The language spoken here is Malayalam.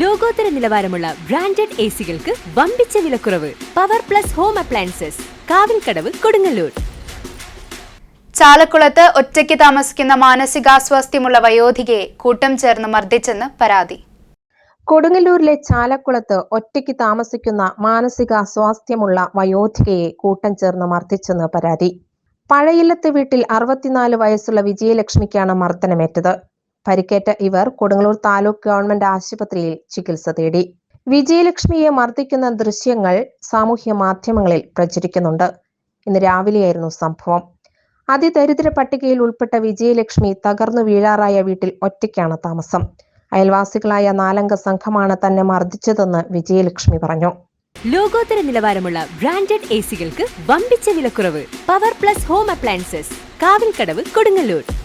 ലോകോത്തര നിലവാരമുള്ള ബ്രാൻഡഡ് എ സികൾക്ക് വമ്പിച്ച വിലക്കുറവ്. Power plus home appliances Kavilkadavu Kodungallur. ചാലക്കുളത്ത് ഒറ്റയ്ക്ക് താമസിക്കുന്ന മാനസികാസ്വാസ്ഥ്യമുള്ള വയോധികയെ കൂട്ടം ചേർന്ന് മർദ്ദിച്ചെന്ന് പരാതി. കൊടുങ്ങല്ലൂരിലെ ചാലക്കുളത്ത് ഒറ്റയ്ക്ക് താമസിക്കുന്ന മാനസിക സ്വാസ്ഥ്യമുള്ള വയോധികയെ കൂട്ടം ചേർന്ന് മർദ്ദിച്ചെന്ന് പരാതി. പഴയില്ലത്ത് വീട്ടിൽ അറുപത്തിനാല് വയസ്സുള്ള വിജയലക്ഷ്മിക്കാണ് മർദ്ദനമേറ്റത്. പരിക്കേറ്റ ഇവർ കൊടുങ്ങല്ലൂർ താലൂക്ക് ഗവൺമെന്റ് ആശുപത്രിയിൽ ചികിത്സ തേടി. വിജയലക്ഷ്മിയെ മർദ്ദിക്കുന്ന ദൃശ്യങ്ങൾ സാമൂഹ്യ മാധ്യമങ്ങളിൽ പ്രചരിക്കുന്നുണ്ട്. ഇന്ന് രാവിലെയായിരുന്നു സംഭവം. അതിദരിദ്ര പട്ടികയിൽ ഉൾപ്പെട്ട വിജയലക്ഷ്മി തകർന്നു വീഴാറായ വീട്ടിൽ ഒറ്റയ്ക്കാണ് താമസം. അയൽവാസികളായ നാലംഗ സംഘമാണ് തന്നെ മർദ്ദിച്ചതെന്ന് വിജയലക്ഷ്മി പറഞ്ഞു. ലോകോത്തര നിലവാരമുള്ള ബ്രാൻഡഡ് സികൾക്ക് വമ്പിച്ച വിലക്കുറവ്. Power plus home appliances Kavilkadavu Kodungallur.